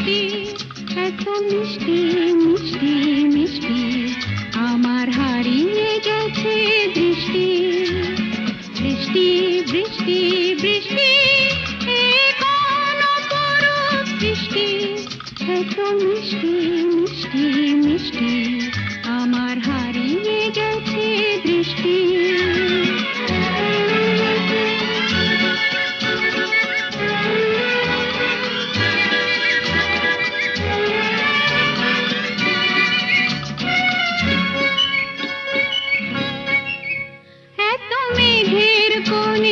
দৃষ্টি কত মিষ্টি মিষ্টি মিষ্টি আমার হারিয়ে গেছে দৃষ্টি দৃষ্টি দৃষ্টি বৃষ্টে এ কোন করুণ দৃষ্টি কত মিষ্টি মিষ্টি মিষ্টি मेरे कोने